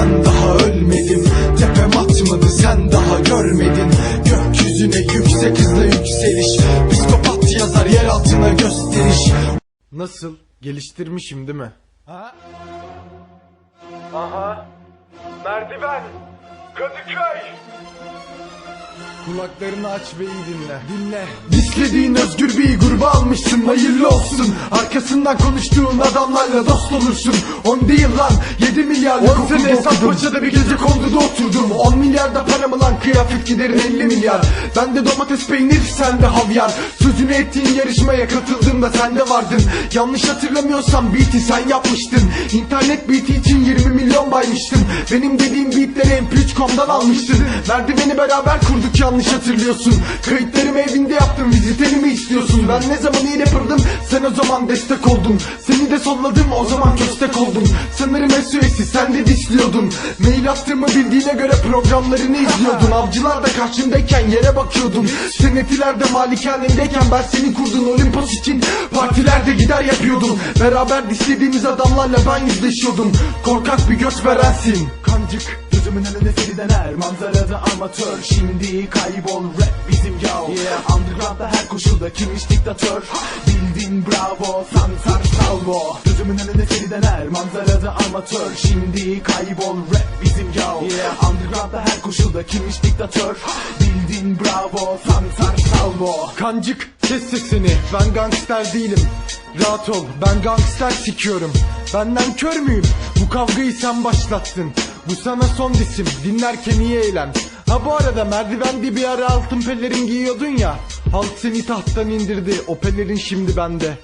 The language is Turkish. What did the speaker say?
ben daha ölmedim Tepem atmadı sen daha görmedin Gökyüzüne yüksek hızla yükseliş Psikopat yazar yer altına gösteriş Nasıl? Geliştirmişim değil mi? Ha? Aha. Merdiven. Kadıköy. Kulaklarını aç ve iyi dinle. Dinle. Dislediğin özgür bir gruba almışsın hayırlı olsun. Arkasından konuştuğun adamlarla dost olursun. On değil lan 7 milyarlık On sene okudum. Paşa'da bir gece konduda oturdum. 10 milyarda paramı lan kıyafet giderin 50 milyar. Ben de domates peynir sen de havyar. Sözünü ettiğin yarışmaya katıldığımda sen de vardın. Yanlış hatırlamıyorsam beat'i sen yapmıştın. İnternet beat'i için 20 milyon baymıştın. Benim dediğim beatleri mp3.com'dan almıştın. Merdiveni beraber kurduk yanlış hatırlıyorsun. Kayıtlarımı evinde yaptım viziteni mi istiyorsun? Ben ne zaman iyi rapper'dım sen zaman destek oldun. Seni de solladım o zaman köstek oldum. Sanırım SOS'i sen de disliyordun. Mail attığımı bildiğine göre programlarını izliyordun. Avcılar da karşımdayken yere bakıyordun. Sen etilerde malikanendeyken ben seni kurdun. Olimpos için partilerde gider yapıyordum. Beraber dislediğimiz adamlarla ben yüzleşiyordum. Korkak bir göç verensin. Kancık. Gözümün önünde seni dener Manzarada amatör. Şimdi kaybol rap bizim yo yeah. Underground'da her koşulda kimmiş diktatör? Bildin bravo Sansar salvo. Gözümün önünde seni dener Manzarada amatör. Şimdi kaybol rap bizim yo yeah. Underground'da her koşulda kimmiş diktatör? Bildin bravo Sansar salvo. Kancık kes sesini. Ben gangster değilim. Rahat ol ben gangster sikiyorum. Benden kör müyüm? Bu kavgayı sen başlattın Bu sana son disim dinlerken iyi eğlen Ha bu arada merdivende bir ara altın pelerin giyiyordun ya. Halk seni tahttan indirdi o pelerin şimdi bende